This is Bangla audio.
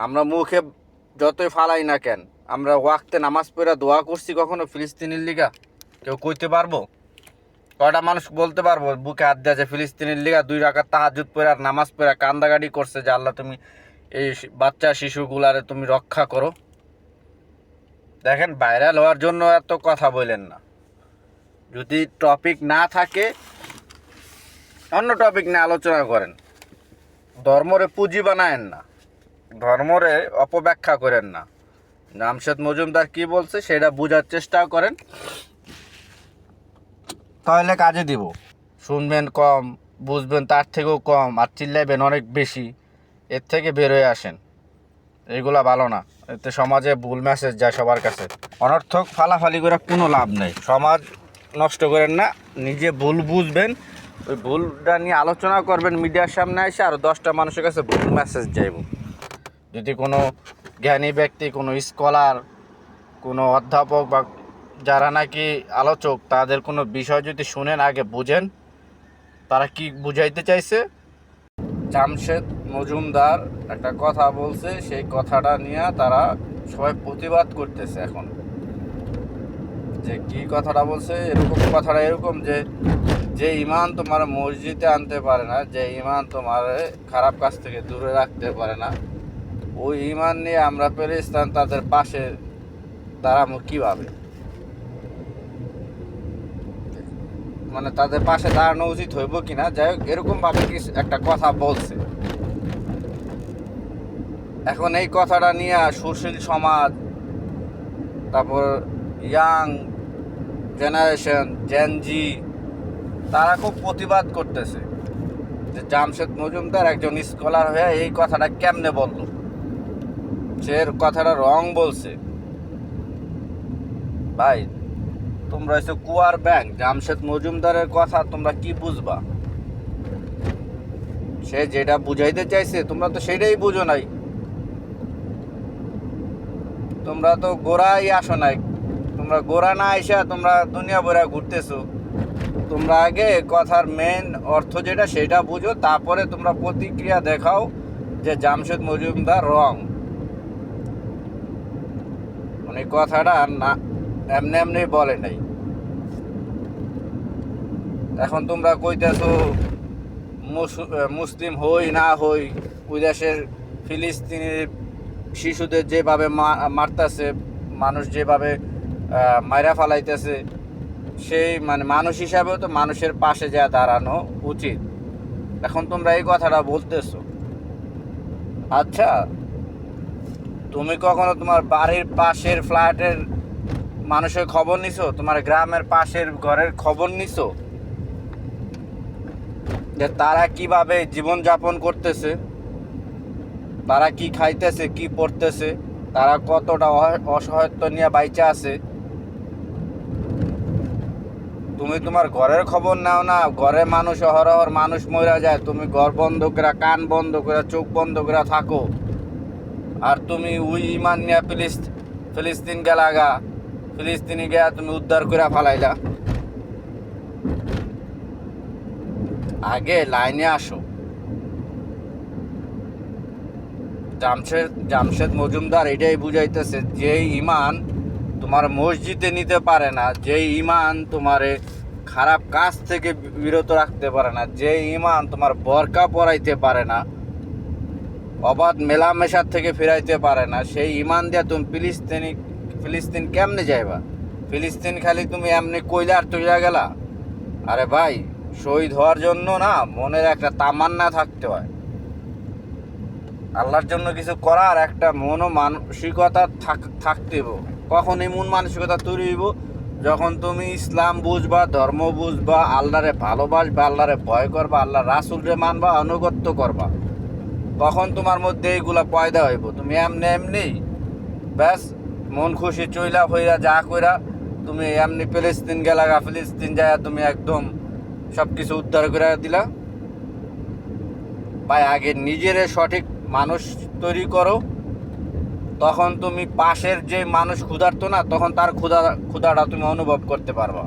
আমরা মুখে যতই ফালাই না কেন, আমরা ওয়াক্তে নামাজ পড়া দোয়া করছি কখনো ফিলিস্তিনের লিগা? কেউ কইতে পারব? কয়টা মানুষ বলতে পারব, বুকে হাত দেওয়া যে ফিলিস্তিনের লিগা দুই রাখার তাহাজুদ পড়ে আর নামাজ পড়ে কান্দাগাড়ি করছে যে আল্লাহ তুমি এই বাচ্চা শিশুগুলারে তুমি রক্ষা করো। দেখেন ভাইরাল হওয়ার জন্য এত কথা বললেন না। যদি টপিক না থাকে, অন্য টপিক নিয়ে আলোচনা করেন। ধর্মরে পুঁজি বানায়েন না। ধর্মরে অপব্যাখ্যা করেন না। জামশেদ মজুমদার কি বলছে সেটা বোঝার চেষ্টা করেন। তাহলে কাজে দিব। শুনবেন কম বুঝবেন তার থেকেও কম আর চিল্লাইবেন অনেক বেশি। এর থেকে বেরোয় আসেন। এগুলা ভালো না। এতে সমাজে ভুল মেসেজ যায় সবার কাছে। অনর্থক ফালাফালি করে কোনো লাভ নেই। সমাজ নষ্ট করেন না নিজে ভুল বুঝবেন। ওই ভুলটা নিয়ে আলোচনা করবেন মিডিয়ার সামনে এসে আরও দশটা মানুষের কাছে ভুল মেসেজ যাইব। যদি কোনো জ্ঞানী ব্যক্তি, কোনো স্কলার কোনো অধ্যাপক বা যারা নাকি আলোচক, তাদের কোনো বিষয় যদি শুনেন, আগে বুঝেন, তারা কি বুঝাইতে চাইছে? জামশেদ মজুমদার একটা কথা বলছে, সেই কথাটা নিয়ে তারা সবাই প্রতিবাদ করতেছে এখন। যে কি কথাটা বলছে? এরকম কথাটা এরকম যে যে ইমান তোমার মসজিদে আনতে পারে না, যে ইমান তোমার খারাপ কাজ থেকে দূরে রাখতে পারে না। ওই ইমান নিয়ে আমরা পেলিস্তান তাদের পাশে দাঁড়াবো কীভাবে? মানে তাদের পাশে দাঁড়ানো উচিত হইব কিনা? যাই হোক এরকম ভাবে কি একটা কথা বলছে। এখন এই কথাটা নিয়ে সুশীল সমাজ, তারপর ইয়াং জেনারেশন জেনজি তারা খুব প্রতিবাদ করতেছে যে জামশেদ মজুমদার একজন স্কলার হয়ে এই কথাটা কেমনে বলল? সে কথাটা রং বলছে। ভাই, তোমরা হচ্ছে কুয়ার ব্যাংক, জামশেদ মজুমদারের কথা তোমরা কি বুঝবা? সে যেটা বুঝাইতে চাইছে, তোমরা তো সেটাই বুঝো নাই। তোমরা তো গোড়াই আসো নাই। তোমরা গোড়া না আইসা তোমরা দুনিয়া ভরা ঘুরতেছো। তোমরা আগে কথার মেন অর্থ যেটা, সেটা বুঝো, তারপরে তোমরা প্রতিক্রিয়া দেখাও যে জামশেদ মজুমদার রং মানে কথাটা না, এমনি এমনি বলে নাই। এখন তোমরা কইতেছো, মুস- মুসলিম হই না হই, ওই দেশের ফিলিস্তিনি শিশুদের যেভাবে মারতাছে, মানুষ যেভাবে মাইরা ফালাইতেছে, সেই মানে মানুষ হিসাবেও তো মানুষের পাশে যা দাঁড়ানো উচিত। এখন তোমরা এই কথাটা বলতেছো। আচ্ছা তুমি কখনো তোমার বাড়ির পাশের ফ্ল্যাটের মানুষের খবর নিছো? তোমার গ্রামের পাশের ঘরের খবর নিছো? যে তারা কীভাবে জীবন যাপন করতেছে? তারা কি খাইতেছে, কি পড়তেছে? তারা কতটা অসহায়ত্ব নিয়ে বাইচা আছে? তুমি তোমার ঘরের খবর নাও না, ঘরে মানুষ অহরহর মানুষ মরা যায়, তুমি ঘর বন্ধ করে কান বন্ধ করে চোখ বন্ধ করে থাকো। আর তুমি উই ইমান নিয়ে ফিলিস্ত, ফিলিস্তিন গেলাগা ফিলিস্তিনি গিয়া তুমি উদ্ধার করে ফালাইলা। আগে লাইনে আসো। জামশেদ জামশেদ মজুমদার এটাই বুঝাইতেছে যে ইমান তোমার মসজিদে নিতে পারে না যে ইমান তোমারে খারাপ কাজ থেকে বিরত রাখতে পারে না যে ইমান তোমার বরকা পরাইতে পারে না অবাধ মেলামেশার থেকে ফিরাইতে পারে না। সেই ইমান দিয়া তুমি ফিলিস্তিনি ফিলিস্তিন কেমনে যাইবা? ফিলিস্তিন খালি তুমি এমনি কইলার তৈরা গেলা? আরে ভাই, শহীদ হওয়ার জন্য না মনের একটা তামান্না থাকতে হয়। আল্লাহর জন্য কিছু করার একটা মন মানসিকতা থাক- থাকতে। কখন এই মন মানসিকতা তৈরি হইব যখন তুমি ইসলাম বুঝবা, ধর্ম বুঝবা, আল্লাহরে ভালোবাসবা, আল্লাহরে ভয় করবা আল্লাহ রাসুলরে মানবা অনুগত্য করবা। তখন তোমার মধ্যে এইগুলা পয়দা হইব। তুমি এমনি এমনি, ব্যাস, মন খুশি চইলা হইয়া যা কইরা তুমি এমনি ফিলিস্তিন গেলাগা ফিলিস্তিন যায় তুমি একদম সব কিছু উদ্ধার করে দিলা। ভাই, আগে নিজেরে সঠিক মানুষ তৈরি করো। তখন তুমি পাশের যে মানুষ ক্ষুধার্ত না, তখন তার ক্ষুধা, ক্ষুধাটা তুমি অনুভব করতে পারবা।